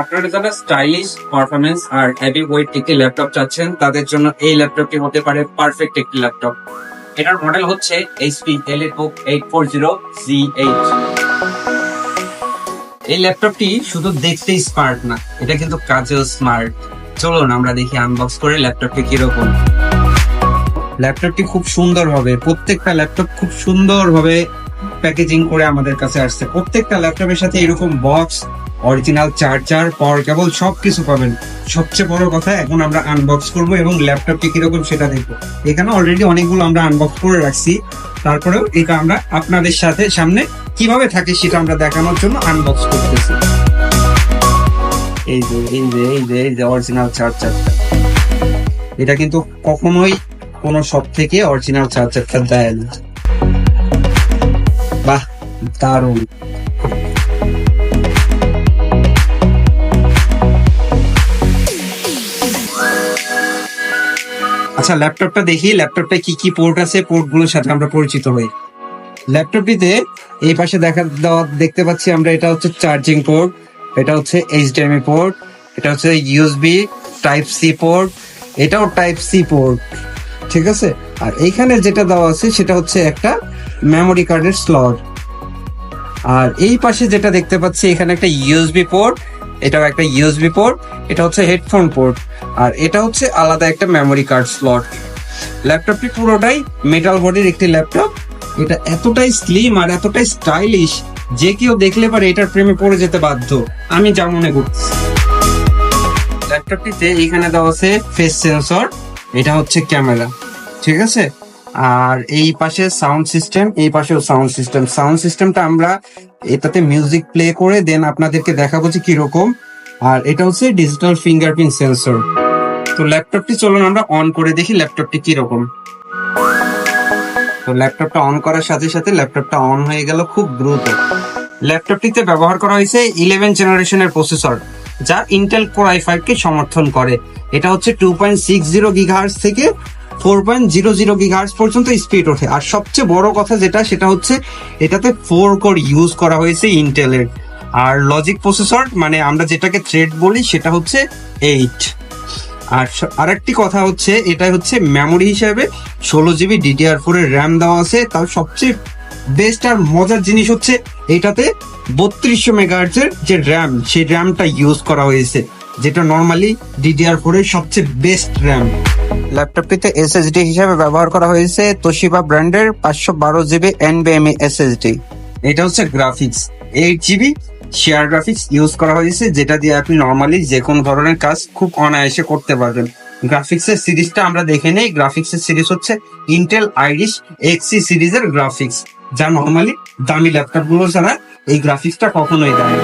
আপনারা যারা stylish performance আর হেভি ওয়েট একটি ল্যাপটপ চাচ্ছেন, তাদের জন্য এই ল্যাপটপটি হতে পারে পারফেক্ট একটি ল্যাপটপ এটার মডেল হচ্ছে HP EliteBook eight four zero G eight এই ল্যাপটপটি শুধু দেখতেই স্মার্ট না, এটা কিন্তু কাজেও স্মার্ট চলুন, আমরা দেখি আনবক্স করে ল্যাপটপটি কীরকম। ল্যাপটপটি খুব সুন্দর হবে, প্রত্যেকটা ল্যাপটপ খুব সুন্দর ভাবে প্যাকেজিং করে আমাদের কাছে আসছে। প্রত্যেকটা ল্যাপটপের সাথে এরকম box original charger power cable সবকিছু পাবেন। সবচেয়ে বড় কথা, এখন আমরা আনবক্স করব এবং ল্যাপটপটি কীরকম সেটা দেখব। এখানে অলরেডি অনেকগুলো আমরা আনবক্স করে রাখছি। তারপরেও এটা আমরা আপনাদের সাথে সামনে কীভাবে থাকে সেটা আমরা দেখানোর জন্য আনবক্স করতেছি। এই যে এই যে এই যে এই যে অরিজিনাল চার্জারটা এটা কিন্তু কখনোই কোনো সব থেকে অরিজিনাল চার্জারটা দেয় না। বাহ, দারুণ। আচ্ছা ল্যাপটপটা দেখি ল্যাপটপটা কি কি পোর্ট আছে পোর্টগুলোর সাথে আমরা পরিচিত হই। ল্যাপটপটিতে এই পাশে দেখা দেওয়া, দেখতে পাচ্ছি আমরা এটা হচ্ছে চার্জিং পোর্ট এটা হচ্ছে এইচডিএমআই পোর্ট এটা হচ্ছে ইউএসবি টাইপ সি পোর্ট এটাও টাইপ সি পোর্ট ঠিক আছে? আর এইখানে যেটা দেওয়া আছে, সেটা হচ্ছে একটা মেমোরি কার্ডের স্লট আর এই পাশে যেটা দেখতে পাচ্ছি, এখানে একটা ইউএসবি পোর্ট এটাও একটা ইউএসবি পোর্ট এটা হচ্ছে হেডফোন পোর্ট আর এটা হচ্ছে আলাদা একটা মেমোরি কার্ড স্লট ল্যাপটপটি পুরোটাই মেটাল বডির একটি ল্যাপটপ এটা এতটাই স্লিম আর এতটাই স্টাইলিশ যে কেউ দেখলে পারে এটার প্রেমে পড়ে যেতে বাধ্য। আমি যা মনে করছি। ল্যাপটপটিতে এখানে দেওয়া আছে ফেস সেন্সর এটা হচ্ছে ক্যামেরা ঠিক আছে? আর এই পাশে সাউন্ড সিস্টেম এই পাশেও সাউন্ড সিস্টেম সাউন্ড সিস্টেমটা আমরা এটাতে মিউজিক প্লে করে দেন আপনাদেরকে দেখাবো যে কীরকম। আর এটা হচ্ছে ডিজিটাল ফিঙ্গারপ্রিন্ট সেন্সর তো ল্যাপটপটি চলুন আমরা অন করে দেখি ল্যাপটপটি কীরকম। তো ল্যাপটপটা অন করার সাথে সাথে ল্যাপটপটা অন হয়ে গেল খুব দ্রুত। ল্যাপটপটিতে ব্যবহার করা হয়েছে ইলেভেন জেনারেশনের প্রসেসর যা ইন্টেল কোর আই ফাইভ কে সমর্থন করে। এটা হচ্ছে two point six zero gigahertz থেকে four point zero zero gigahertz পর্যন্ত স্পিড ওঠে। আর সবচেয়ে বড় কথা যেটা, সেটা হচ্ছে এটাতে ফোর কোর ইউজ করা হয়েছে ইন্টেলের আর লজিক প্রসেসর মানে আমরা যেটাকে থ্রেড বলি, সেটা হচ্ছে এইট আর আরেকটি কথা হচ্ছে এটা হচ্ছে মেমোরি হিসাবে ষোলো জিবি ডিডিআর ফোর এর র্যাম দেওয়া আছে। তার সবচেয়ে বেস্ট আর মজার জিনিস হচ্ছে, এটাতে বত্রিশশো মেগাহার্জের যে র্যাম সেই র্যামটা ইউজ করা হয়েছে, যেটা নর্মালি ডিডিআর ফোর এর সবচেয়ে বেস্ট র্যাম ল্যাপটপটিতে এসএসডি হিসাবে ব্যবহার করা হয়েছে তোশিবা ব্র্যান্ডের পাঁচশো বারো জিবি এনবিএমই এসএসডি এটা হচ্ছে graphics. Eight GB share graphics use করা হয়েছে, যেটা দিয়ে আপনি নর্মালি যে কোনো ধরনের কাজ খুব অনায়াসে করতে পারবেন। গ্রাফিক্স এর সিরিজটা আমরা দেখে নেই। গ্রাফিক্স এর সিরিজ হচ্ছে ইন্টেল আইরিশ এক্সি সিরিজের গ্রাফিক্স, যা নর্মালি দামি ল্যাপটপগুলো ছাড়া এই গ্রাফিক্সটা কখনোই দেয়